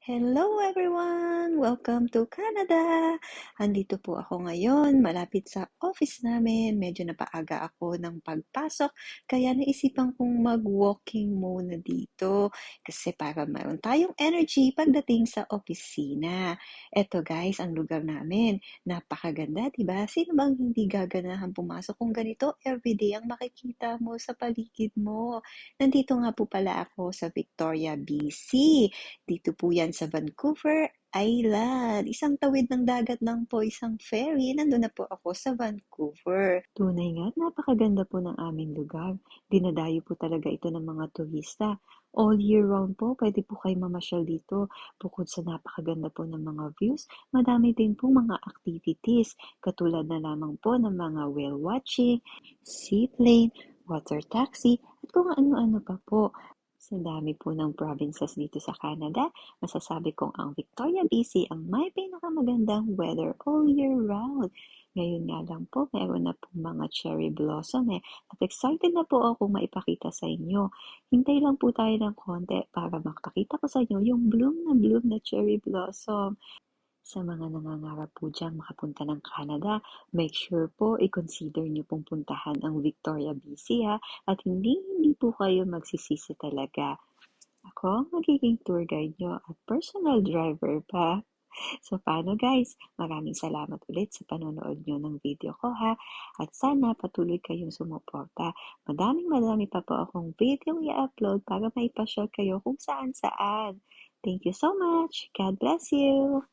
Hello everyone! Welcome to Canada! Andito po ako ngayon, malapit sa office namin. Medyo napaaga ako ng pagpasok, kaya naisipan kong mag-walking muna dito kasi para mayroon tayong energy pagdating sa opisina. Eto guys, ang lugar namin. Napakaganda, ba? Sino bang hindi gaganahan pumasok kung ganito everyday ang makikita mo sa paligid mo? Nandito nga po pala ako sa Victoria, BC. Dito po yan sa Vancouver Island. Isang tawid ng dagat lang po, isang ferry. Nandun na po ako sa Vancouver. Tunay nga, napakaganda po ng aming lugar. Dinadayo po talaga ito ng mga turista. All year round po, pwede po kayo mamasyal dito. Bukod sa napakaganda po ng mga views, madami din po mga activities. Katulad na lamang po ng mga whale watching, seaplane, water taxi, at kung ano-ano pa po. Sa dami po ng provinces dito sa Canada, masasabi kong ang Victoria, BC ang may pinakamagandang weather all year round. Ngayon nga lang po, meron na po mga cherry blossom eh. At excited na po ako maipakita sa inyo. Hintay lang po tayo ng konti para makakita ko sa inyo yung bloom na bloom na cherry blossom. Sa mga nangangarap po dyan makapunta ng Canada, make sure po i-consider niyo pong puntahan ang Victoria, BC ha, at hindi hindi po kayo magsisisi talaga. Ako ang magiging tour guide nyo at personal driver pa. So paano guys? Maraming salamat ulit sa panonood nyo ng video ko ha. At sana patuloy kayong sumuporta. Madaming madami pa po akong video i-upload para maipashare kayo kung saan saan. Thank you so much. God bless you.